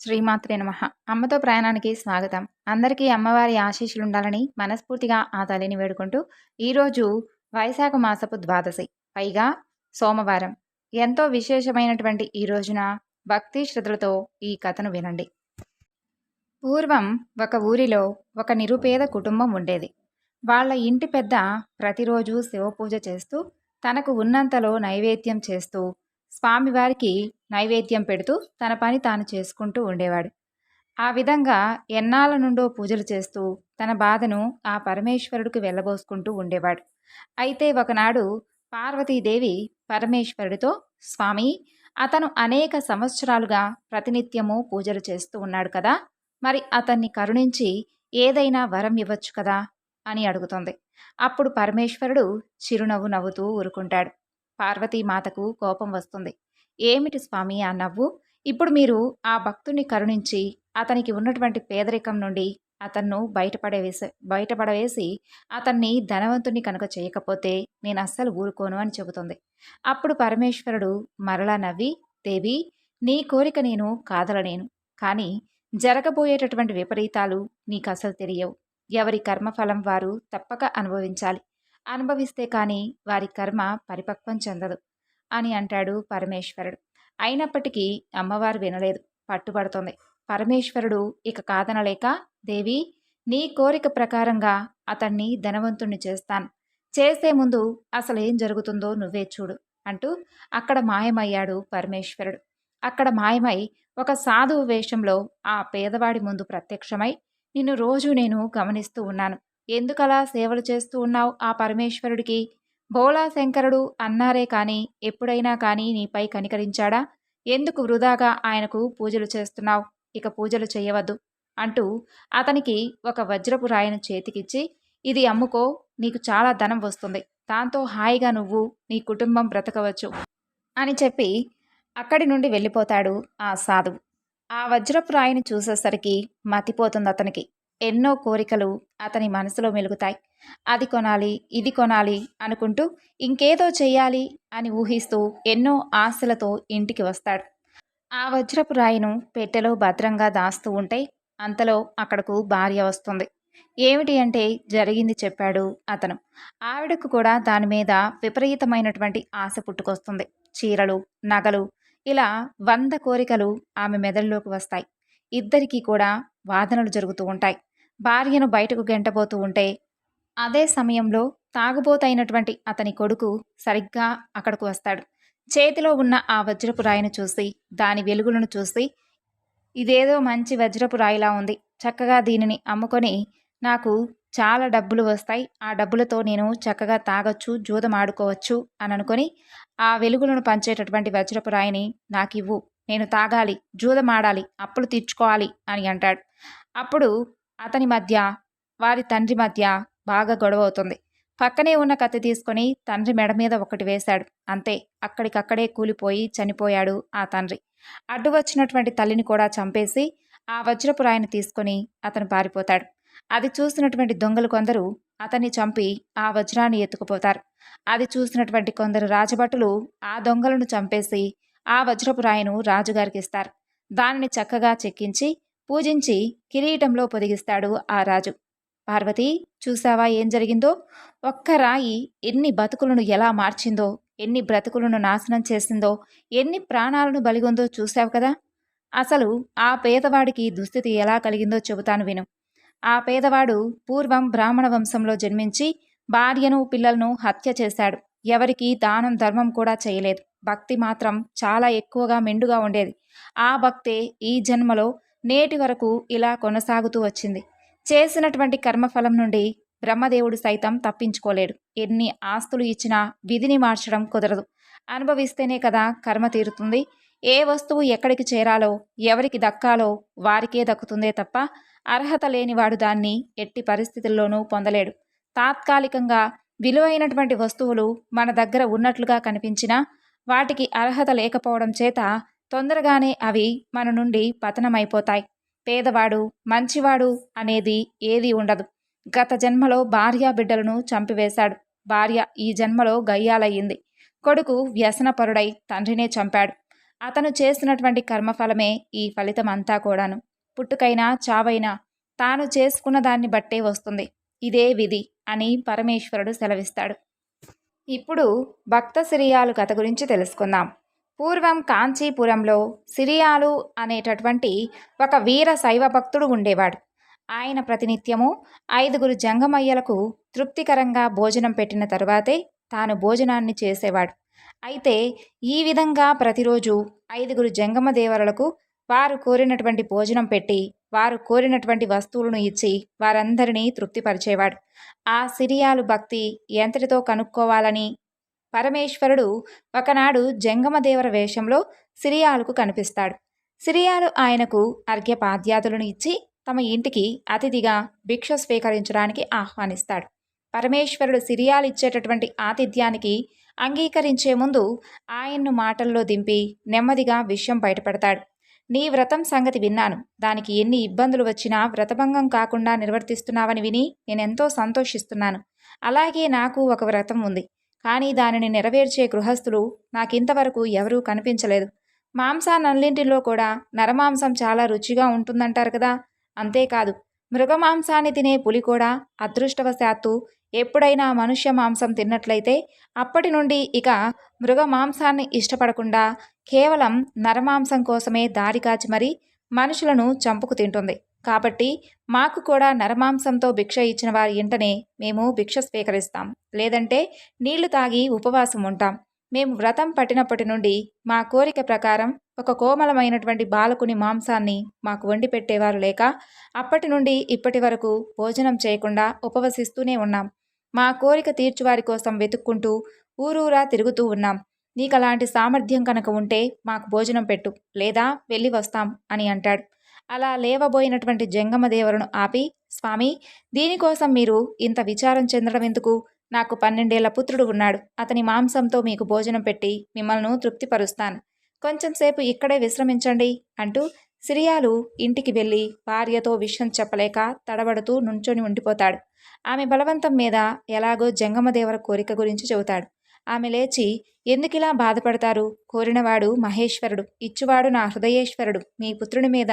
శ్రీమాత్రే నమ. అమ్మతో ప్రయాణానికి స్వాగతం. అందరికీ అమ్మవారి ఆశీస్సులు ఉండాలని మనస్ఫూర్తిగా ఆ తల్లిని వేడుకుంటూ ఈరోజు వైశాఖ మాసపు ద్వాదశి పైగా సోమవారం. ఎంతో విశేషమైనటువంటి ఈ రోజున భక్తి శ్రద్ధలతో ఈ కథను వినండి. పూర్వం ఒక ఊరిలో ఒక నిరుపేద కుటుంబం ఉండేది. వాళ్ళ ఇంటి పెద్ద ప్రతిరోజు శివపూజ చేస్తూ తనకు ఉన్నంతలో నైవేద్యం చేస్తూ స్వామివారికి నైవేద్యం పెడుతూ తన పని తాను చేసుకుంటూ ఉండేవాడు. ఆ విధంగా ఎన్నాళ్ళ నుండో పూజలు చేస్తూ తన బాధను ఆ పరమేశ్వరుడికి వెళ్ళబోసుకుంటూ ఉండేవాడు. అయితే ఒకనాడు పార్వతీదేవి పరమేశ్వరుడితో స్వామి అతను అనేక సంవత్సరాలుగా ప్రతినిత్యము పూజలు చేస్తూ ఉన్నాడు కదా మరి అతన్ని కరుణించి ఏదైనా వరం ఇవ్వచ్చు కదా? అని అడుగుతుంది. అప్పుడు పరమేశ్వరుడు చిరునవ్వు నవ్వుతూ ఊరుకుంటాడు. పార్వతీమాతకు కోపం వస్తుంది. ఏమిటి స్వామి ఆ నవ్వు? ఇప్పుడు మీరు ఆ భక్తుని కరుణించి అతనికి ఉన్నటువంటి పేదరికం నుండి అతన్ను బయటపడవేసి బయటపడవేసి అతన్ని ధనవంతుని కనుక చేయకపోతే నేను అస్సలు ఊరుకోను అని చెబుతుంది. అప్పుడు పరమేశ్వరుడు మరలా నవ్వి దేవి నీ కోరిక నేను కాదలనేను కానీ జరగబోయేటటువంటి విపరీతాలు నీకు అసలు తెలియవు. ఎవరి కర్మఫలం వారు తప్పక అనుభవించాలి. అనుభవిస్తే కానీ వారి కర్మ పరిపక్వం చెందదు అని అంటాడు పరమేశ్వరుడు. అయినప్పటికీ అమ్మవారు వినలేదు. పట్టుబడుతోంది. పరమేశ్వరుడు ఇక కాదనలేక దేవి నీ కోరిక ప్రకారంగా అతన్ని ధనవంతుణ్ణి చేస్తాను. చేసే ముందు అసలు ఏం జరుగుతుందో నువ్వే చూడు అంటూ అక్కడ మాయమయ్యాడు పరమేశ్వరుడు. అక్కడ మాయమై ఒక సాధువు వేషంలో ఆ పేదవాడి ముందు ప్రత్యక్షమై నిన్ను రోజు నేను గమనిస్తూ ఉన్నాను. ఎందుకలా సేవలు చేస్తూ ఉన్నావు ఆ పరమేశ్వరుడికి? భోళా శంకరుడు అన్నారే కానీ ఎప్పుడైనా కానీ నీపై కనికరించాడా? ఎందుకు వృధాగా ఆయనకు పూజలు చేస్తున్నావు? ఇక పూజలు చేయవద్దు అంటూ అతనికి ఒక వజ్రపు రాయను చేతికిచ్చి ఇది అమ్ముకో నీకు చాలా ధనం వస్తుంది దాంతో హాయిగా నువ్వు నీ కుటుంబం బ్రతకవచ్చు అని చెప్పి అక్కడి నుండి వెళ్ళిపోతాడు ఆ సాధువు. ఆ వజ్రపు రాయిని చూసేసరికి మతిపోతుంది అతనికి. ఎన్నో కోరికలు అతని మనసులో మెలుగుతాయి. అది కొనాలి ఇది కొనాలి అనుకుంటూ ఇంకేదో చేయాలి అని ఊహిస్తూ ఎన్నో ఆశలతో ఇంటికి వస్తాడు. ఆ వజ్రపు రాయిను పెట్టెలో భద్రంగా దాస్తూ ఉంటే అంతలో అక్కడకు భార్య వస్తుంది. ఏమిటి అంటే జరిగింది చెప్పాడు అతను. ఆవిడకు కూడా దాని మీద విపరీతమైనటువంటి ఆశ పుట్టుకొస్తుంది. చీరలు నగలు ఇలా వంద కోరికలు ఆమె మెదడులోకి వస్తాయి. ఇద్దరికీ కూడా వాదనలు జరుగుతూ ఉంటాయి. భార్యను బయటకు గెంటబోతూ ఉంటే అదే సమయంలో తాగుబోతైనటువంటి అతని కొడుకు సరిగ్గా అక్కడకు వస్తాడు. చేతిలో ఉన్న ఆ వజ్రపు రాయిని చూసి దాని వెలుగులను చూసి ఇదేదో మంచి వజ్రపు రాయిలా ఉంది. చక్కగా దీనిని అమ్ముకొని నాకు చాలా డబ్బులు వస్తాయి. ఆ డబ్బులతో నేను చక్కగా తాగొచ్చు జూదం ఆడుకోవచ్చు అని అనుకొని ఆ వెలుగులను పంచేటటువంటి వజ్రపు రాయిని నాకు ఇవ్వు నేను తాగాలి జూదం ఆడాలి అప్పులు తీర్చుకోవాలి అని అంటాడు. అప్పుడు అతని మధ్య వారి తండ్రి మధ్య బాగా గొడవ అవుతుంది పక్కనే ఉన్న కత్తి తీసుకొని తండ్రి మెడ మీద ఒకటి వేశాడు. అంతే అక్కడికక్కడే కూలిపోయి చనిపోయాడు ఆ తండ్రి. అడ్డు వచ్చినటువంటి తల్లిని కూడా చంపేసి ఆ వజ్రపు రాయిని తీసుకొని అతను పారిపోతాడు. అది చూసినటువంటి దొంగలు కొందరు అతన్ని చంపి ఆ వజ్రాన్ని ఎత్తుకుపోతారు. అది చూసినటువంటి కొందరు రాజభటులు ఆ దొంగలను చంపేసి ఆ వజ్రపు రాయిను రాజుగారికి ఇస్తారు. దానిని చక్కగా చెక్కించి పూజించి కిరీటంలో పొదిగిస్తాడు ఆ రాజు. పార్వతి చూసావా ఏం జరిగిందో? ఒక్క రాయి ఎన్ని బతుకులను ఎలా మార్చిందో ఎన్ని బ్రతుకులను నాశనం చేసిందో ఎన్ని ప్రాణాలను బలిగొందో చూశావు కదా? అసలు ఆ పేదవాడికి దుస్థితి ఎలా కలిగిందో చెబుతాను విను. ఆ పేదవాడు పూర్వం బ్రాహ్మణ వంశంలో జన్మించి భార్యను పిల్లలను హత్య చేశాడు. ఎవరికి దానం ధర్మం కూడా చేయలేదు. భక్తి మాత్రం చాలా ఎక్కువగా మెండుగా ఉండేది. ఆ భక్తే ఈ జన్మలో నేటి వరకు ఇలా కొనసాగుతూ వచ్చింది. చేసినటువంటి కర్మఫలం నుండి బ్రహ్మదేవుడు సైతం తప్పించుకోలేడు. ఎన్ని ఆస్తులు ఇచ్చినా విధిని మార్చడం కుదరదు. అనుభవిస్తేనే కదా కర్మ తీరుతుంది. ఏ వస్తువు ఎక్కడికి చేరాలో ఎవరికి దక్కాలో వారికే దక్కుతుందే తప్ప అర్హత లేనివాడు దాన్ని ఎట్టి పరిస్థితుల్లోనూ పొందలేడు. తాత్కాలికంగా విలువైనటువంటి వస్తువులు మన దగ్గర ఉన్నట్లుగా కనిపించినా వాటికి అర్హత లేకపోవడం చేత తొందరగానే అవి మన నుండి పతనమైపోతాయి. పేదవాడు మంచివాడు అనేది ఏదీ ఉండదు. గత జన్మలో భార్య బిడ్డలను చంపివేశాడు. భార్య ఈ జన్మలో గయ్యాలయ్యింది. కొడుకు వ్యసనపరుడై తండ్రినే చంపాడు. అతను చేసినటువంటి కర్మఫలమే ఈ ఫలితం అంతా కూడాను. పుట్టుకైనా చావైనా తాను చేసుకున్న దాన్ని బట్టే వస్తుంది. ఇదే విధి అని పరమేశ్వరుడు సెలవిస్తాడు. ఇప్పుడు భక్త సిరియాలు కథ గురించి తెలుసుకుందాం. పూర్వం కాంచీపురంలో సిరియాలు అనేటటువంటి ఒక వీర శైవ భక్తుడు ఉండేవాడు. ఆయన ప్రతినిత్యము ఐదుగురు జంగమయ్యలకు తృప్తికరంగా భోజనం పెట్టిన తరువాతే తాను భోజనాన్ని చేసేవాడు. అయితే ఈ విధంగా ప్రతిరోజు ఐదుగురు జంగమ దేవరలకు వారు కోరినటువంటి భోజనం పెట్టి వారు కోరినటువంటి వస్తువులను ఇచ్చి వారందరినీ తృప్తిపరిచేవాడు. ఆ సిరియాలు భక్తి ఎంతటితో కనుక్కోవాలని పరమేశ్వరుడు ఒకనాడు జంగమదేవర వేషంలో సిరియాలకు కనిపిస్తాడు. సిరియాలు ఆయనకు అర్ఘ్యపాద్యాదులను ఇచ్చి తమ ఇంటికి అతిథిగా భిక్ష స్వీకరించడానికి ఆహ్వానిస్తాడు. పరమేశ్వరుడు సిరియాలు ఇచ్చేటటువంటి ఆతిథ్యానికి అంగీకరించే ముందు ఆయన్ను మాటల్లో దింపి నెమ్మదిగా విషయం బయటపెడతాడు. నీ వ్రతం సంగతి విన్నాను. దానికి ఎన్ని ఇబ్బందులు వచ్చినా వ్రతభంగం కాకుండా నిర్వర్తిస్తున్నావని విని నేనెంతో సంతోషిస్తున్నాను. అలాగే నాకు ఒక వ్రతం ఉంది. కానీ దానిని నెరవేర్చే గృహస్థులు నాకింతవరకు ఎవరూ కనిపించలేదు. మాంసానన్నింటిలో కూడా నరమాంసం చాలా రుచిగా ఉంటుందంటారు కదా? అంతేకాదు మృగమాంసాన్ని తినే పులి కూడా అదృష్టవశాత్తు ఎప్పుడైనా మనుష్య మాంసం తిన్నట్లయితే అప్పటి నుండి ఇక మృగ మాంసాన్ని ఇష్టపడకుండా కేవలం నరమాంసం కోసమే దారి కాచి మరీ మనుషులను చంపుకు తింటుంది. కాబట్టి మాకు కూడా నరమాంసంతో భిక్ష ఇచ్చిన వారి ఇంటనే మేము భిక్ష స్వీకరిస్తాం. లేదంటే నీళ్ళు తాగి ఉపవాసం ఉంటాం. మేము వ్రతం పట్టినప్పటి నుండి మా కోరిక ప్రకారం ఒక కోమలమైనటువంటి బాలకుని మాంసాన్ని మాకు వండి పెట్టేవారు లేక అప్పటి నుండి ఇప్పటి వరకు భోజనం చేయకుండా ఉపవసిస్తూనే ఉన్నాం. మా కోరిక తీర్చువారి కోసం వెతుక్కుంటూ ఊరూరా తిరుగుతూ ఉన్నాం. నీకు అలాంటి సామర్థ్యం కనుక ఉంటే మాకు భోజనం పెట్టు లేదా వెళ్ళి వస్తాం అని అంటాడు. అలా లేవబోయినటువంటి జంగమదేవరును ఆపి స్వామి దీనికోసం మీరు ఇంత విచారం చెందడం ఎందుకు? నాకు పన్నెండేళ్ళ పుత్రుడు ఉన్నాడు. అతని మాంసంతో మీకు భోజనం పెట్టి మిమ్మల్ని తృప్తిపరుస్తాను. కొంచెం సేపు ఇక్కడే విశ్రమించండి అంటూ సిరియాలు ఇంటికి వెళ్ళి భార్యతో విషయం చెప్పలేక తడబడుతూ నుంచొని ఉండిపోతాడు. ఆమె బలవంతం మీద ఎలాగో జంగమదేవర కోరిక గురించి చెబుతాడు. ఆమె లేచి ఎందుకిలా బాధపడతారు? కోరినవాడు మహేశ్వరుడు. ఇచ్చువాడు నా హృదయేశ్వరుడు. మీ పుత్రుని మీద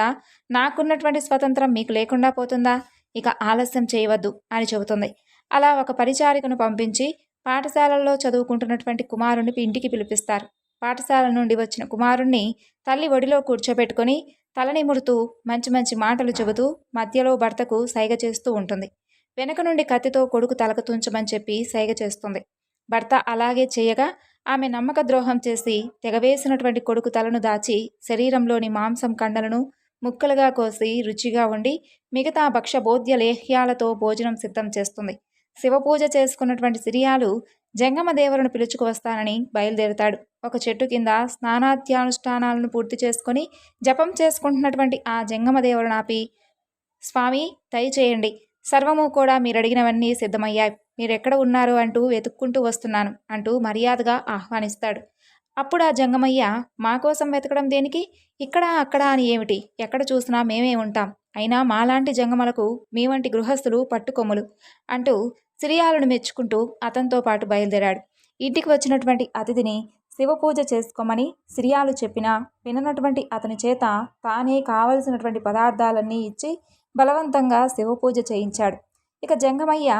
నాకున్నటువంటి స్వతంత్రం మీకు లేకుండా పోతుందా? ఇక ఆలస్యం చేయవద్దు అని చెబుతుంది. అలా ఒక పరిచారికను పంపించి పాఠశాలల్లో చదువుకుంటున్నటువంటి కుమారుణ్ణి ఇంటికి పిలిపిస్తారు. పాఠశాల నుండి వచ్చిన కుమారుణ్ణి తల్లి ఒడిలో కూర్చోబెట్టుకొని తలనిమురుతూ మంచి మంచి మాటలు చెబుతూ మధ్యలో భర్తకు సైగ చేస్తూ ఉంటుంది. వెనక నుండి కత్తితో కొడుకు తలకు తుంచమని చెప్పి సైగ చేస్తుంది. భర్త అలాగే చేయగా ఆమె నమ్మక ద్రోహం చేసి తెగవేసినటువంటి కొడుకు తలను దాచి శరీరంలోని మాంసం కండలను ముక్కలుగా కోసి రుచిగా ఉండి మిగతా భక్షబోధ్య లేహ్యాలతో భోజనం సిద్ధం చేస్తుంది. శివపూజ చేసుకున్నటువంటి సిరియాలు జంగమదేవరును పిలుచుకు వస్తానని బయలుదేరుతాడు. ఒక చెట్టు కింద స్నానాత్యానుష్ఠానాలను పూర్తి చేసుకొని జపం చేసుకుంటున్నటువంటి ఆ జంగమదేవరును ఆపి స్వామి దయచేయండి. సర్వము కూడా మీరు అడిగినవన్నీ సిద్ధమయ్యాయి. మీరెక్కడ ఉన్నారు అంటూ వెతుక్కుంటూ వస్తున్నాను అంటూ మర్యాదగా ఆహ్వానిస్తాడు. అప్పుడు ఆ జంగమయ్య మా కోసం వెతకడం దేనికి? ఇక్కడ అక్కడ అని ఏమిటి? ఎక్కడ చూసినా మేమే ఉంటాం. అయినా మాలాంటి జంగమలకు మీ వంటి గృహస్థులు పట్టుకొమ్ములు అంటూ సిరియాలను మెచ్చుకుంటూ అతనితో పాటు బయలుదేరాడు. ఇంటికి వచ్చినటువంటి అతిథిని శివపూజ చేసుకోమని సిరియాలు చెప్పినా విననటువంటి అతని చేత తానే కావలసినటువంటి పదార్థాలన్నీ ఇచ్చి బలవంతంగా శివపూజ చేయించాడు. ఇక జంగమయ్య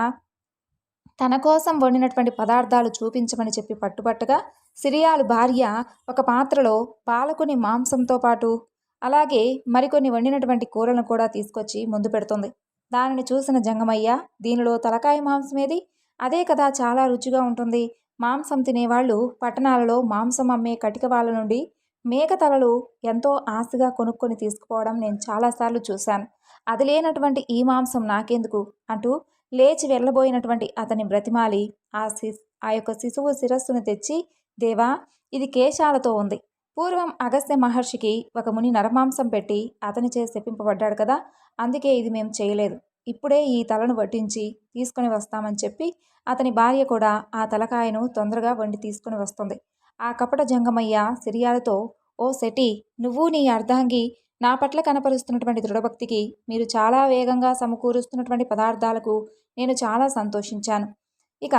తన కోసం వండినటువంటి పదార్థాలు చూపించమని చెప్పి పట్టుబట్టగా సిరియాలు భార్య ఒక పాత్రలో పాలకుని మాంసంతో పాటు అలాగే మరికొన్ని వండినటువంటి కూరలను కూడా తీసుకొచ్చి ముందు పెడుతుంది. దానిని చూసిన జంగమయ్య దీనిలో తలకాయ మాంసమేది అదే కదా చాలా రుచిగా ఉంటుంది. మాంసం తినేవాళ్ళు పట్టణాలలో మాంసం అమ్మే కటిక వాళ్ళ నుండి మేక తలలు ఎంతో ఆశగా కొనుక్కొని తీసుకుపోవడం నేను చాలాసార్లు చూశాను. అది లేనటువంటి ఈ మాంసం నాకెందుకు? అంటూ లేచి వెళ్ళబోయినటువంటి అతని బ్రతిమాలి ఆ శి ఆ యొక్క శిశువు శిరస్సును తెచ్చి దేవా ఇది కేశాలతో ఉంది. పూర్వం అగస్త్య మహర్షికి ఒక ముని నరమాంసం పెట్టి అతని చేసి చెప్పింపబడ్డాడు కదా అందుకే ఇది మేము చేయలేదు. ఇప్పుడే ఈ తలను వడ్డించి తీసుకొని వస్తామని చెప్పి అతని భార్య కూడా ఆ తలకాయను తొందరగా వండి తీసుకుని వస్తుంది. ఆ కపట జంగమయ్య సిరియాలతో ఓ సెటి నువ్వు నీ అర్ధాంగి నా పట్ల కనపరుస్తున్నటువంటి దృఢభక్తికి మీరు చాలా వేగంగా సమకూరుస్తున్నటువంటి పదార్థాలకు నేను చాలా సంతోషించాను. ఇక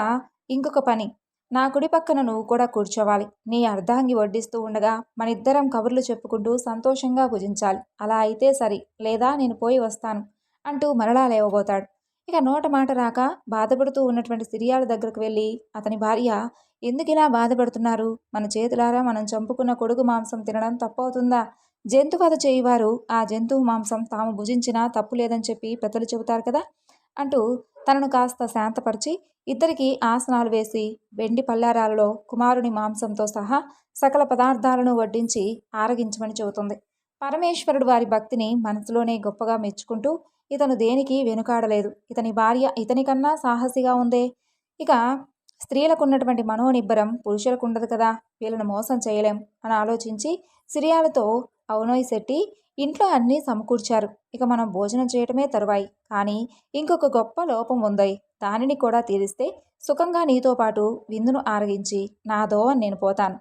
ఇంకొక పని. నా కుడి పక్కన నువ్వు కూడా కూర్చోవాలి. నీ అర్ధాంగి వడ్డిస్తూ ఉండగా మనిద్దరం కబుర్లు చెప్పుకుంటూ సంతోషంగా భుజించాలి. అలా అయితే సరి లేదా నేను పోయి వస్తాను అంటూ మరలా లేవబోతాడు. ఇక నోట మాట రాక బాధపడుతూ ఉన్నటువంటి సిరియాల దగ్గరకు వెళ్ళి అతని భార్య ఎందుకు ఇలా బాధపడుతున్నారు? మన చేతులారా మనం చంపుకున్న కొడుకు మాంసం తినడం తప్పవుతుందా? జంతువధ చేయువారు ఆ జంతువు మాంసం తాము భుజించినా తప్పు లేదని చెప్పి పెద్దలు చెబుతారు కదా? అంటూ తనను కాస్త శాంతపరిచి ఇద్దరికి ఆసనాలు వేసి వెండి పల్లారాలలో కుమారుని మాంసంతో సహా సకల పదార్థాలను వడ్డించి ఆరగించమని చెబుతుంది. పరమేశ్వరుడు వారి భక్తిని మనసులోనే గొప్పగా మెచ్చుకుంటూ ఇతను దేనికి వెనుకాడలేదు? ఇతని భార్య ఇతనికన్నా సాహసిగా ఉందే? ఇక స్త్రీలకు ఉన్నటువంటి మనోనిబ్బరం పురుషులకు ఉండదు కదా? వీళ్ళను మోసం చేయలేం అని ఆలోచించి సిరియాలతో అవునోయ్ శెట్టి? ఇంట్లో అన్నీ సమకూర్చారు. ఇక మనం భోజనం చేయటమే తరువాయి. కానీ ఇంకొక గొప్ప లోపం ఉందై దానిని కూడా తీరిస్తే సుఖంగా నీతో పాటు విందును ఆరగించి నా దోవ నేను పోతాను.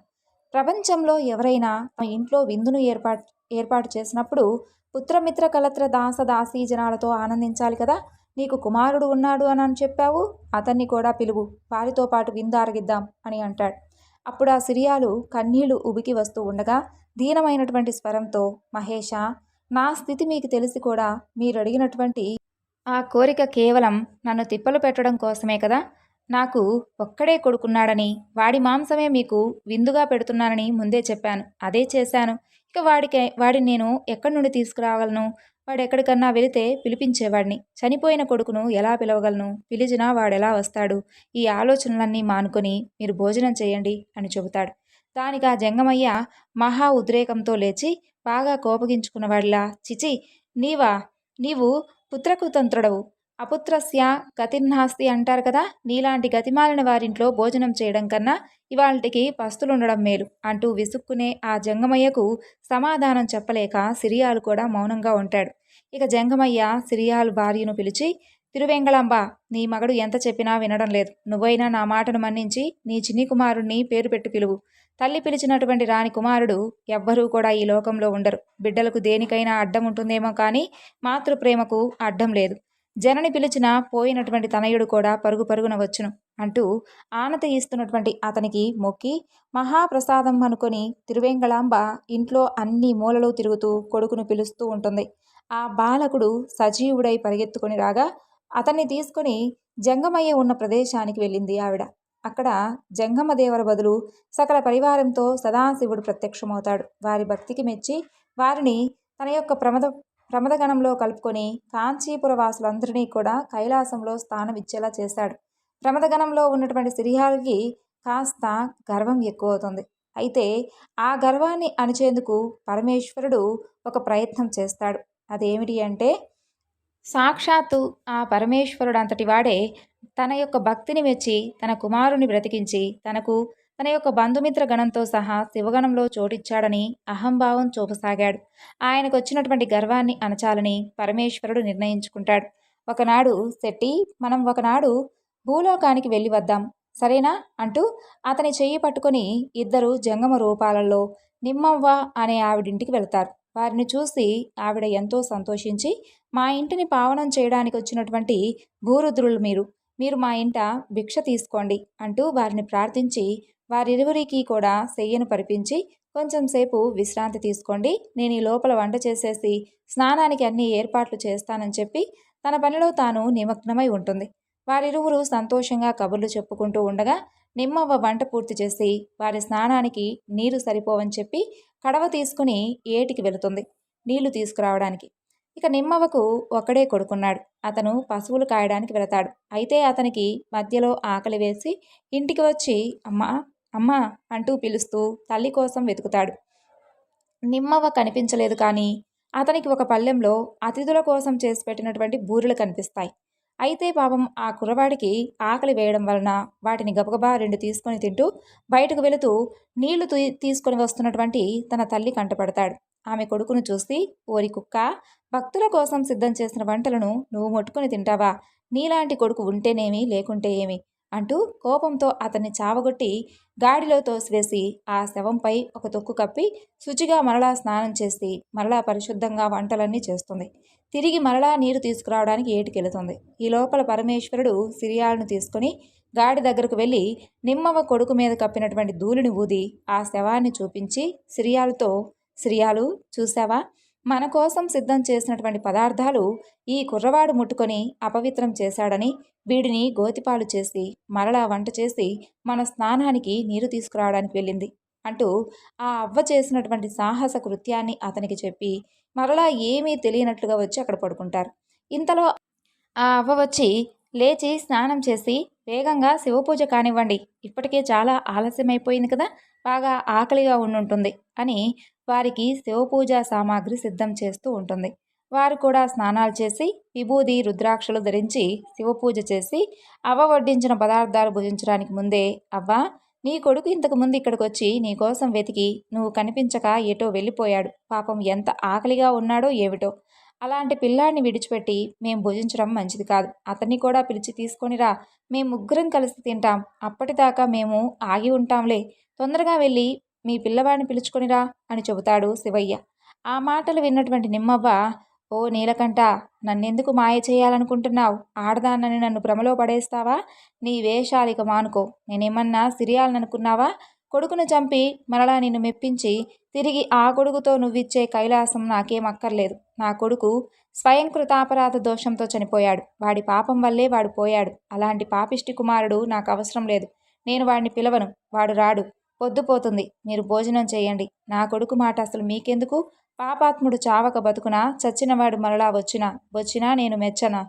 ప్రపంచంలో ఎవరైనా మా ఇంట్లో విందును ఏర్పాటు ఏర్పాటు చేసినప్పుడు పుత్రమిత్ర కలత్ర దాస దాసీ జనాలతో ఆనందించాలి కదా? నీకు కుమారుడు ఉన్నాడు అని అని చెప్పావు? అతన్ని కూడా పిలువు. వారితో పాటు విందు ఆరగిద్దాం అని అంటాడు. అప్పుడు ఆ సిరియాలు కన్నీళ్ళు ఉబికి వస్తూ ఉండగా దీనమైనటువంటి స్వరంతో మహేష నా స్థితి మీకు తెలిసి కూడా మీరు అడిగినటువంటి ఆ కోరిక కేవలం నన్ను తిప్పలు పెట్టడం కోసమే కదా? నాకు ఒక్కడే కొడుకున్నాడని వాడి మాంసమే మీకు విందుగా పెడుతున్నానని ముందే చెప్పాను. అదే చేశాను. ఇక వాడికి వాడిని నేను ఎక్కడి నుండి తీసుకురాగలను వాడు ఎక్కడికన్నా వెళితే పిలిపించేవాడిని. చనిపోయిన కొడుకును ఎలా పిలవగలను? పిలిచినా వాడెలా వస్తాడు? ఈ ఆలోచనలన్నీ మానుకొని మీరు భోజనం చేయండి అని చెబుతాడు. దానికి ఆ జంగమయ్య మహా ఉద్రేకంతో లేచి బాగా కోపగించుకున్నవాడిలా చిచి నీవా? నీవు పుత్రకుతంత్రుడవు. అపుత్రస్య గతిర్నాస్తి అంటారు కదా నీలాంటి గతిమాలిన వారింట్లో భోజనం చేయడం కన్నా ఇవాళకి పస్తులుండడం మేలు అంటూ విసుక్కునే ఆ జంగమయ్యకు సమాధానం చెప్పలేక సిరియాలు కూడా మౌనంగా ఉంటాడు. ఇక జంగమయ్య సిరియాలు భార్యను పిలిచి తిరువెంగళంబ నీ మగడు ఎంత చెప్పినా వినడం లేదు. నువ్వైనా నా మాటను మన్నించి నీ చిన్ని కుమారుణ్ణి పేరు పెట్టు పిలువు. తల్లి పిలిచినటువంటి రాణి కుమారుడు ఎవ్వరూ కూడా ఈ లోకంలో ఉండరు. బిడ్డలకు దేనికైనా అడ్డం ఉంటుందేమో కానీ మాతృప్రేమకు అడ్డం లేదు. జనని పిలిచిన పోయినటువంటి తనయుడు కూడా పరుగు పరుగున వచ్చును అంటూ ఆనతి ఇస్తున్నటువంటి అతనికి మొక్కి మహాప్రసాదం అనుకొని తిరువేంగళాంబ ఇంట్లో అన్ని మూలలు తిరుగుతూ కొడుకును పిలుస్తూ ఉంటుంది. ఆ బాలకుడు సజీవుడై పరిగెత్తుకొని రాగా అతన్ని తీసుకొని జంగమయ్య ఉన్న ప్రదేశానికి వెళ్ళింది ఆవిడ. అక్కడ జంగమదేవర బదులు సకల పరివారంతో సదాశివుడు ప్రత్యక్షమవుతాడు. వారి భక్తికి మెచ్చి వారిని తన యొక్క ప్రమద ప్రమదగణంలో కలుపుకొని కాంచీపుర వాసులందరినీ కూడా కైలాసంలో స్థానం ఇచ్చేలా చేశాడు. ప్రమదగణంలో ఉన్నటువంటి సిరిహాలకి కాస్త గర్వం ఎక్కువ అవుతుంది అయితే ఆ గర్వాన్ని అణిచేందుకు పరమేశ్వరుడు ఒక ప్రయత్నం చేస్తాడు. అదేమిటి అంటే సాక్షాత్తు ఆ పరమేశ్వరుడు అంతటి వాడే తన యొక్క భక్తిని మెచ్చి తన కుమారుని బ్రతికించి తనకు తన యొక్క బంధుమిత్ర గణంతో సహా శివగణంలో చోటిచ్చాడని అహంభావం చూపసాగాడు. ఆయనకు వచ్చినటువంటి గర్వాన్ని అణచాలని పరమేశ్వరుడు నిర్ణయించుకుంటాడు. ఒకనాడు శెట్టి మనం ఒకనాడు భూలోకానికి వెళ్ళి వద్దాం సరేనా? అంటూ అతని చెయ్యి పట్టుకొని ఇద్దరు జంగమ రూపాలలో నిమ్మవ్వ అనే ఆవిడింటికి వెళతారు. వారిని చూసి ఆవిడ ఎంతో సంతోషించి మా ఇంటిని పావనం చేయడానికి వచ్చినటువంటి భూరుద్రులు మీరు. మీరు మా ఇంట భిక్ష తీసుకోండి అంటూ వారిని ప్రార్థించి వారిరువురికి కూడా సెయ్యను పరిపించి కొంచెం సేపు విశ్రాంతి తీసుకోండి. నేను ఈ లోపల వంట చేసేసి స్నానానికి అన్ని ఏర్పాట్లు చేస్తానని చెప్పి తన పనిలో తాను నిమగ్నమై ఉంటుంది. వారిరువురు సంతోషంగా కబుర్లు చెప్పుకుంటూ ఉండగా నిమ్మవ్వ వంట పూర్తి చేసి వారి స్నానానికి నీరు సరిపోవని చెప్పి కడవ తీసుకుని ఏటికి వెళుతుంది. నీళ్ళు తీసుకురావడానికి. ఇక నిమ్మవకు ఒక్కడే కొడుకున్నాడు. అతను పశువులు కాయడానికి వెళతాడు. అయితే అతనికి మధ్యలో ఆకలి వేసి ఇంటికి వచ్చి అమ్మా అమ్మా అంటూ పిలుస్తూ తల్లి కోసం వెతుకుతాడు. నిమ్మవ్వ కనిపించలేదు కానీ అతనికి ఒక పల్లెంలో అతిథుల కోసం చేసి పెట్టినటువంటి బూరెలు కనిపిస్తాయి. అయితే పాపం ఆ కుర్రవాడికి ఆకలి వేయడం వలన వాటిని గబగబా రెండు తీసుకొని తింటూ బయటకు వెళుతూ నీళ్ళు తీసుకొని వస్తున్నటువంటి తన తల్లి కంటపడతాడు. ఆమె కొడుకును చూసి ఓరి కుక్క భక్తుల కోసం సిద్ధం చేసిన వంటలను నువ్వు ముట్టుకుని తింటావా? నీలాంటి కొడుకు ఉంటేనేమి లేకుంటే ఏమి? అంటూ కోపంతో అతన్ని చావగొట్టి గాడిలో తోసివేసి ఆ శవంపై ఒక తొక్కు కప్పి శుచిగా మరలా స్నానం చేసి మరలా పరిశుద్ధంగా వంటలన్నీ చేస్తుంది. తిరిగి మరలా నీరు తీసుకురావడానికి ఏటికెళుతుంది. ఈ లోపల పరమేశ్వరుడు సిరియాలను తీసుకుని గాడి దగ్గరకు వెళ్ళి నిమ్మవ కొడుకు మీద కప్పినటువంటి ధూళిని ఊది ఆ శవాన్ని చూపించి సిరియాలతో సిరియాలు చూసావా మన కోసం సిద్ధం చేసినటువంటి పదార్థాలు ఈ కుర్రవాడు ముట్టుకొని అపవిత్రం చేశాడని వీడిని గోతిపాలు చేసి మరలా వంట చేసి మన స్నానానికి నీరు తీసుకురావడానికి వెళ్ళింది అంటూ ఆ అవ్వ చేసినటువంటి సాహస కృత్యాన్ని అతనికి చెప్పి మరలా ఏమీ తెలియనట్లుగా వచ్చి అక్కడ పడుకుంటారు. ఇంతలో ఆ అవ్వ వచ్చి లేచి స్నానం చేసి వేగంగా శివపూజ కానివ్వండి ఇప్పటికే చాలా ఆలస్యమైపోయింది కదా బాగా ఆకలిగా ఉండుంటుంది అని వారికి శివపూజ సామాగ్రి సిద్ధం చేస్తూ ఉంటుంది. వారు కూడా స్నానాలు చేసి విభూది రుద్రాక్షలు ధరించి శివపూజ చేసి అవ్వ వడ్డించిన పదార్థాలు భుజించడానికి ముందే అవ్వ నీ కొడుకు ఇంతకు ముందు ఇక్కడికి వచ్చి నీకోసం వెతికి నువ్వు కనిపించక ఎటో వెళ్ళిపోయాడు. పాపం ఎంత ఆకలిగా ఉన్నాడో ఏమిటో. అలాంటి పిల్లాడిని విడిచిపెట్టి మేము భుజించడం మంచిది కాదు. అతన్ని కూడా పిలిచి తీసుకొనిరా మేము ముగ్గురం కలిసి తింటాం. అప్పటిదాకా మేము ఆగి ఉంటాంలే. తొందరగా వెళ్ళి మీ పిల్లవాడిని పిలుచుకొనిరా అని చెబుతాడు శివయ్య. ఆ మాటలు విన్నటువంటి నిమ్మవ్వ ఓ నీలకంఠ నన్నెందుకు మాయ చేయాలనుకుంటున్నావు? ఆడదాన్నని నన్ను భ్రమలో పడేస్తావా? నీ వేషాలిక మానుకో. నేనేమన్నా సిరియాలనుకున్నావా కొడుకును చంపి మరలా నిన్ను మెప్పించి తిరిగి ఆ కొడుకుతో నువ్విచ్చే కైలాసం నాకేం అక్కర్లేదు నా కొడుకు స్వయం కృతాపరాధ దోషంతో చనిపోయాడు. వాడి పాపం వల్లే వాడు పోయాడు. అలాంటి పాపిష్టి కుమారుడు నాకు అవసరం లేదు. నేను వాడిని పిలవను. వాడు రాడు. పొద్దుపోతుంది. మీరు భోజనం చేయండి. నా కొడుకు మాట అసలు మీకెందుకు? పాపాత్ముడు చావక బతుకునా? చచ్చినవాడు మరలా వచ్చినా? వచ్చినా నేను మెచ్చనా?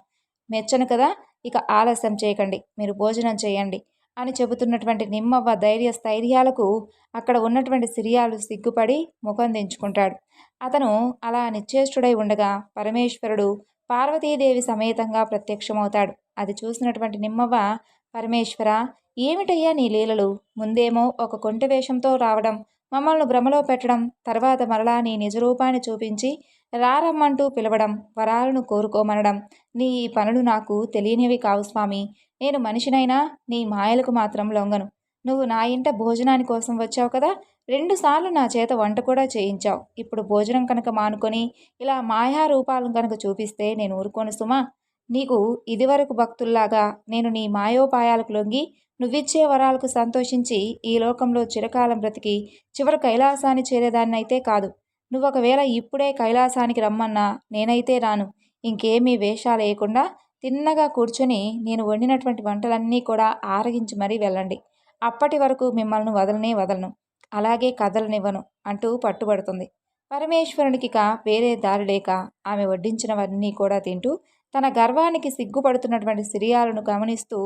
మెచ్చను కదా? ఇక ఆలస్యం చేయకండి. మీరు భోజనం చేయండి అని చెబుతున్నటువంటి నిమ్మవ్వ ధైర్య స్థైర్యాలకు అక్కడ ఉన్నటువంటి సిరియాలు సిగ్గుపడి ముఖం దించుకుంటాడు. అతను అలా నిశ్చేష్టుడై ఉండగా పరమేశ్వరుడు పార్వతీదేవి సమేతంగా ప్రత్యక్షమవుతాడు. అది చూసినటువంటి నిమ్మవ్వ పరమేశ్వర ఏమిటయ్యా నీ లీలలు? ముందేమో ఒక కొంట వేషంతో రావడం మమ్మల్ని భ్రమలో పెట్టడం తర్వాత మరలా నీ నిజరూపాన్ని చూపించి రారమ్మంటూ పిలవడం వరాలను కోరుకోమనడం. నీ ఈ పనులు నాకు తెలియనివి కావు స్వామి. నేను మనిషినైనా నీ మాయలకు మాత్రం లొంగను. నువ్వు నా ఇంట భోజనాని కోసం వచ్చావు కదా? రెండుసార్లు నా చేత వంట కూడా చేయించావు. ఇప్పుడు భోజనం కనుక మానుకొని ఇలా మాయా రూపాలను కనుక చూపిస్తే నేను ఊరుకోను సుమా. నీకు ఇదివరకు భక్తుల్లాగా నేను నీ మాయోపాయాలకు లొంగి నువ్విచ్చే వరాలకు సంతోషించి ఈ లోకంలో చిరకాలం బ్రతికి చివరి కైలాసాన్ని చేరేదాన్నైతే కాదు. నువ్వు ఒకవేళ ఇప్పుడే కైలాసానికి రమ్మన్నా నేనైతే రాను. ఇంకేమీ వేషాలు వేయకుండా తిన్నగా కూర్చొని నేను వండినటువంటి వంటలన్నీ కూడా ఆరగించి మరీ వెళ్ళండి. అప్పటి వరకు మిమ్మల్ని వదలనే వదలను. అలాగే కదలనివ్వను అంటూ పట్టుబడుతుంది. పరమేశ్వరునికిక వేరే దారి లేక ఆమె వడ్డించినవన్నీ కూడా తింటూ తన గర్వానికి సిగ్గుపడుతున్నటువంటి సిరియాలను గమనిస్తూ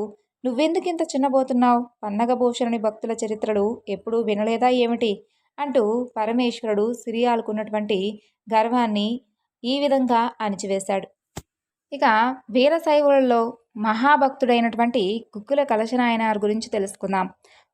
నువ్వెందుకింత చిన్నబోతున్నావు? పన్నగభూషణుని భక్తుల చరిత్రలు ఎప్పుడూ వినలేదా ఏమిటి? అంటూ పరమేశ్వరుడు సిరియాలకున్నటువంటి గర్వాన్ని ఈ విధంగా అణిచివేశాడు. ఇక వీరశైవులలో మహాభక్తుడైనటువంటి గుగ్గుల కలశనాయనార్ గురించి తెలుసుకుందాం.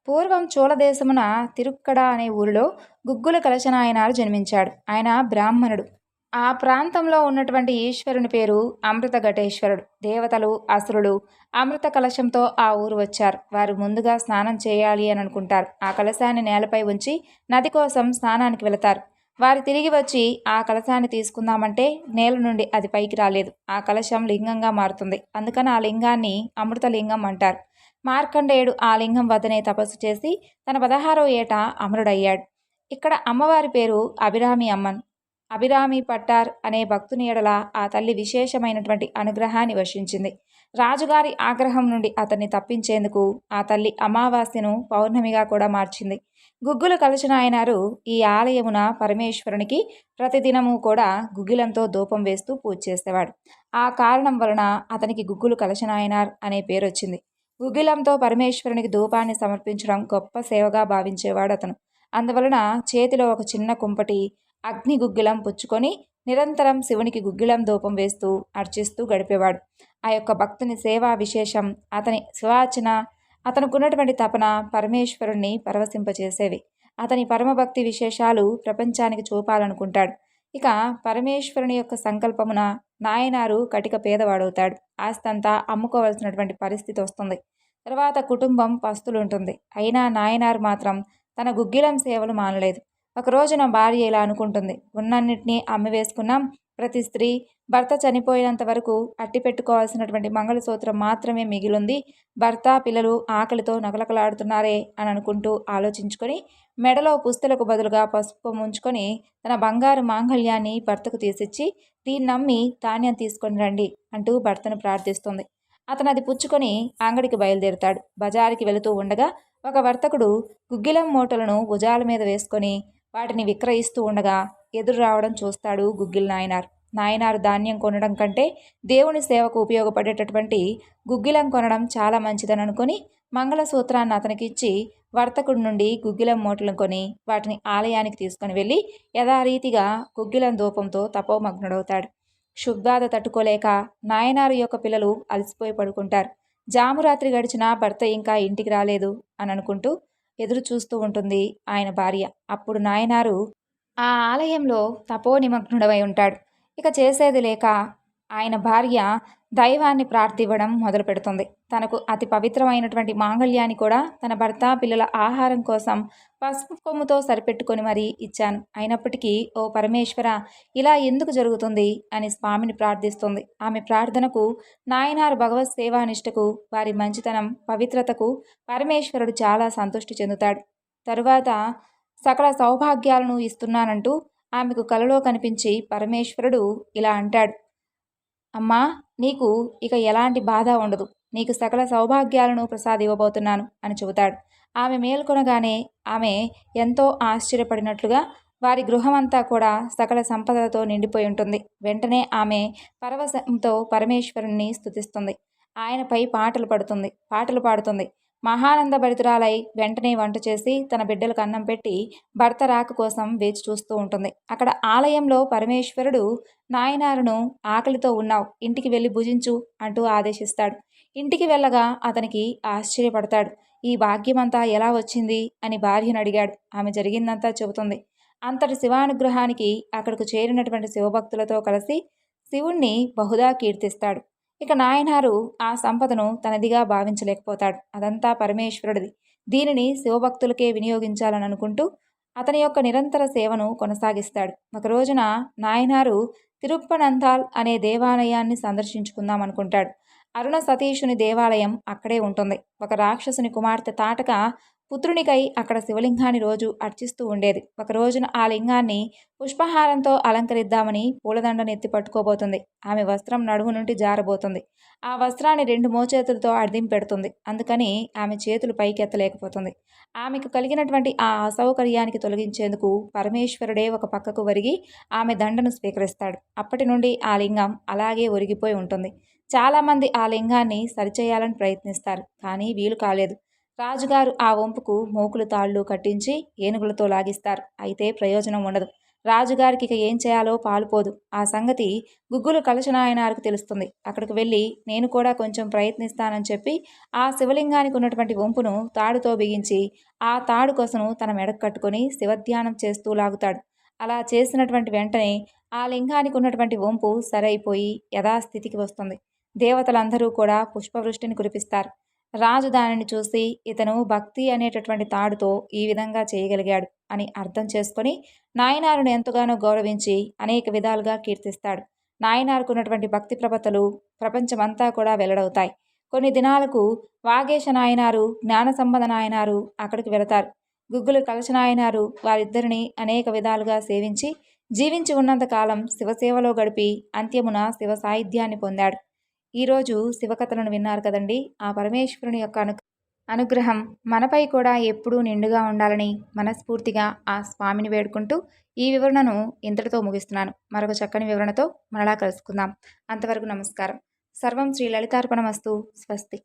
పూర్వం చోళదేశమున తిరుక్కడ అనే ఊరిలో గుగ్గుల కలశనాయనారు జన్మించాడు. ఆయన బ్రాహ్మణుడు. ఆ ప్రాంతంలో ఉన్నటువంటి ఈశ్వరుని పేరు అమృత ఘటేశ్వరుడు. దేవతలు అసురులు అమృత కలశంతో ఆ ఊరు వచ్చారు. వారు ముందుగా స్నానం చేయాలి అని అనుకుంటారు. ఆ కలశాన్ని నేలపై ఉంచి నది కోసం స్నానానికి వెళతారు. వారు తిరిగి వచ్చి ఆ కలశాన్ని తీసుకుందామంటే నేల నుండి అది పైకి రాలేదు. ఆ కలశం లింగంగా మారుతుంది. అందుకని ఆ లింగాన్ని అమృత లింగం అంటారు. మార్కండేయుడు ఆ లింగం వద్దనే తపస్సు చేసి తన పదహారో ఏట అమరుడయ్యాడు. ఇక్కడ అమ్మవారి పేరు అభిరామి అమ్మన్. అభిరామి పట్టార్ అనే భక్తుని ఎడల ఆ తల్లి విశేషమైనటువంటి అనుగ్రహాన్ని వర్షించింది. రాజుగారి ఆగ్రహం నుండి అతన్ని తప్పించేందుకు ఆ తల్లి అమావాస్యను పౌర్ణమిగా కూడా మార్చింది. గుగ్గుల కలశనాయనారు ఈ ఆలయమున పరమేశ్వరునికి ప్రతిదినము కూడా గుగ్గిలంతో ధూపం వేస్తూ పూజ చేసేవాడు. ఆ కారణం వలన అతనికి గుగ్గులు కలశనాయనార్ అనే పేరు వచ్చింది గుగ్గిలంతో పరమేశ్వరునికి ధూపాన్ని సమర్పించడం గొప్ప సేవగా భావించేవాడు అతను అందువలన చేతిలో ఒక చిన్న కుంపటి అగ్ని గుగ్గిలం పుచ్చుకొని నిరంతరం శివునికి గుగ్గిలం ధూపం వేస్తూ అర్చిస్తూ గడిపేవాడు. ఆ యొక్క భక్తుని సేవా విశేషం అతని శివార్చన అతనుకున్నటువంటి తపన పరమేశ్వరుణ్ణి పరవశింపచేసేవి. అతని పరమభక్తి విశేషాలు ప్రపంచానికి చూపాలనుకుంటాడు. ఇక పరమేశ్వరుని యొక్క సంకల్పమున నాయనారు కటిక పేదవాడవుతాడు. ఆస్తంతా అమ్ముకోవలసినటువంటి పరిస్థితి వస్తుంది. తర్వాత కుటుంబం పస్తులుంటుంది. అయినా నాయనారు మాత్రం తన గుగ్గిలం సేవలు మానలేదు. ఒక రోజున భార్య ఇలా అనుకుంటుంది. ఉన్నన్నింటినీ అమ్మి వేసుకున్నాం. ప్రతి స్త్రీ భర్త చనిపోయినంత వరకు అట్టి పెట్టుకోవాల్సినటువంటి మంగళసూత్రం మాత్రమే మిగిలింది. భర్త పిల్లలు ఆకలితో నగలకలాడుతున్నారే అని అనుకుంటూ ఆలోచించుకొని మెడలో పుస్తలకు బదులుగా పసుపు ముంచుకొని తన బంగారు మాంగళ్యాన్ని భర్తకు తీసిచ్చి దీన్ని నమ్మి ధాన్యం తీసుకొని రండి అంటూ భర్తను ప్రార్థిస్తుంది. అతను అది పుచ్చుకొని అంగడికి బయలుదేరుతాడు. బజారుకి వెళుతూ ఉండగా ఒక వర్తకుడు గుగ్గిలం మూటలను భుజాల మీద వేసుకొని వాటిని విక్రయిస్తూ ఉండగా ఎదురు రావడం చూస్తాడు గుగ్గిల్ నాయనార్. నాయనారు ధాన్యం కొనడం కంటే దేవుని సేవకు ఉపయోగపడేటటువంటి గుగ్గిలం కొనడం చాలా మంచిదని అనుకుని మంగళసూత్రాన్ని అతనికి ఇచ్చి వర్తకుడి నుండి గుగ్గిలం మూటలను కొని వాటిని ఆలయానికి తీసుకుని వెళ్ళి యథారీతిగా గుగ్గిలం ధూపంతో తపోమగ్నుడవుతాడు. శుద్ధాద తట్టుకోలేక నాయనారు యొక్క పిల్లలు అలసిపోయి పడుకుంటారు. జామురాత్రి గడిచిన భర్త ఇంకా ఇంటికి రాలేదు అని అనుకుంటూ ఎదురు చూస్తూ ఉంటుంది ఆయన భార్య. అప్పుడు నాయనారు ఆ ఆలయంలో తపోనిమగ్నుడవై ఉంటాడు. ఇక చేసేది లేక ఆయన భార్య దైవాన్ని ప్రార్థివ్వడం మొదలు పెడుతుంది. తనకు అతి పవిత్రమైనటువంటి మాంగళ్యాన్ని కూడా తన భర్త పిల్లల ఆహారం కోసం పసుపు కొమ్ముతో సరిపెట్టుకొని మరీ ఇచ్చాను. అయినప్పటికీ ఓ పరమేశ్వర ఇలా ఎందుకు జరుగుతుంది? అని స్వామిని ప్రార్థిస్తుంది. ఆమె ప్రార్థనకు నాయనారు భగవత్ సేవానిష్టకు వారి మంచితనం పవిత్రతకు పరమేశ్వరుడు చాలా సంతృష్టి చెందుతాడు. తరువాత సకల సౌభాగ్యాలను ఇస్తున్నానంటూ ఆమెకు కలలో కనిపించి పరమేశ్వరుడు ఇలా అంటాడు. అమ్మా నీకు ఇక ఎలాంటి బాధ ఉండదు. నీకు సకల సౌభాగ్యాలను ప్రసాదివ్వబోతున్నాను అని చెబుతాడు. ఆమె మేల్కొనగానే ఆమె ఎంతో ఆశ్చర్యపడినట్లుగా వారి గృహమంతా కూడా సకల సంపదలతో నిండిపోయి ఉంటుంది. వెంటనే ఆమె పరవశంతో పరమేశ్వరుణ్ణి స్థుతిస్తుంది ఆయనపై పాటలు పడుతుంది పాటలు పాడుతుంది. మహానంద భరితురాలై వెంటనే వంట చేసి తన బిడ్డలకు అన్నం పెట్టి భర్త రాక కోసం వేచి చూస్తూ ఉంటుంది. అక్కడ ఆలయంలో పరమేశ్వరుడు నాయనారును ఆకలితో ఉన్నావు ఇంటికి వెళ్ళి భుజించు అంటూ ఆదేశిస్తాడు. ఇంటికి వెళ్ళగా అతనికి ఆశ్చర్యపడతాడు. ఈ భాగ్యమంతా ఎలా వచ్చింది? అని భార్యను అడిగాడు. ఆమె జరిగిందంతా చెబుతుంది. అంతటి శివానుగ్రహానికి అక్కడకు చేరినటువంటి శివభక్తులతో కలిసి శివుణ్ణి బహుదా కీర్తిస్తాడు. ఇక నాయనారు ఆ సంపదను తనదిగా భావించలేకపోతాడు. అదంతా పరమేశ్వరుడిది. దీనిని శివభక్తులకే వినియోగించాలని అనుకుంటూ అతని యొక్క నిరంతర సేవను కొనసాగిస్తాడు. ఒక రోజున నాయనారు తిరుప్పనంతాల్ అనే దేవాలయాన్ని సందర్శించుకుందాం అనుకుంటాడు అరుణ సతీషుని దేవాలయం అక్కడే ఉంటుంది. ఒక రాక్షసుని కుమార్తె తాటక పుత్రునికై అక్కడ శివలింగాన్ని రోజు అర్చిస్తూ ఉండేది. ఒక రోజున ఆ లింగాన్ని పుష్పహారంతో అలంకరిద్దామని పూలదండను ఎత్తి పట్టుకోబోతుంది. ఆమె వస్త్రం నడుము నుండి జారబోతుంది. ఆ వస్త్రాన్ని రెండు మోచేతులతో పెడుతుంది. అందుకని ఆమె చేతులు పైకెత్తలేకపోతుంది. ఆమెకు కలిగినటువంటి ఆ అసౌకర్యానికి తొలగించేందుకు పరమేశ్వరుడే ఒక పక్కకు వరిగి ఆమె దండను స్వీకరిస్తాడు. అప్పటి నుండి ఆ లింగం అలాగే ఒరిగిపోయి ఉంటుంది. చాలామంది ఆ లింగాన్ని సరిచేయాలని ప్రయత్నిస్తారు. కానీ వీలు కాలేదు. రాజుగారు ఆ వంపుకు మోకులు తాళ్ళు కట్టించి ఏనుగులతో లాగిస్తారు. అయితే ప్రయోజనం ఉండదు. రాజుగారికి ఇక ఏం చేయాలో పాలుపోదు. ఆ సంగతి గుగ్గులు కలశనాయనారికి తెలుస్తుంది. అక్కడికి వెళ్ళి నేను కూడా కొంచెం ప్రయత్నిస్తానని చెప్పి ఆ శివలింగానికి ఉన్నటువంటి వంపును తాడుతో బిగించి ఆ తాడు కొసను తన మెడకు కట్టుకొని శివధ్యానం చేస్తూ లాగుతాడు. అలా చేసినటువంటి వెంటనే ఆ లింగానికి ఉన్నటువంటి వంపు సరైపోయి యథాస్థితికి వస్తుంది. దేవతలందరూ కూడా పుష్పవృష్టిని కురిపిస్తారు. రాజు దానిని చూసి ఇతను భక్తి అనేటటువంటి తాడుతో ఈ విధంగా చేయగలిగాడు అని అర్థం చేసుకొని నాయనారును ఎంతగానో గౌరవించి అనేక విధాలుగా కీర్తిస్తాడు. నాయనారుకున్నటువంటి భక్తి ప్రపతలు ప్రపంచమంతా కూడా వెల్లడవుతాయి. కొన్ని దినాలకు వాగేశ నాయనారు జ్ఞాన సంబంధ నాయనారు అక్కడికి వెళతారు. గుగ్గులు కలశ నాయనారు వారిద్దరిని అనేక విధాలుగా సేవించి జీవించి ఉన్నంతకాలం శివసేవలో గడిపి అంత్యమున శివ సాహిత్యాన్ని పొందాడు. ఈరోజు శివకథలను విన్నారు కదండి. ఆ పరమేశ్వరుని యొక్క అను అనుగ్రహం మనపై కూడా ఎప్పుడూ నిండుగా ఉండాలని మనస్ఫూర్తిగా ఆ స్వామిని వేడుకుంటూ ఈ వివరణను ఇంతటితో ముగిస్తున్నాను. మరొక చక్కని వివరణతో మరలా కలుసుకుందాం. అంతవరకు నమస్కారం. సర్వం శ్రీ లలితార్పణమస్తు. స్వస్తి.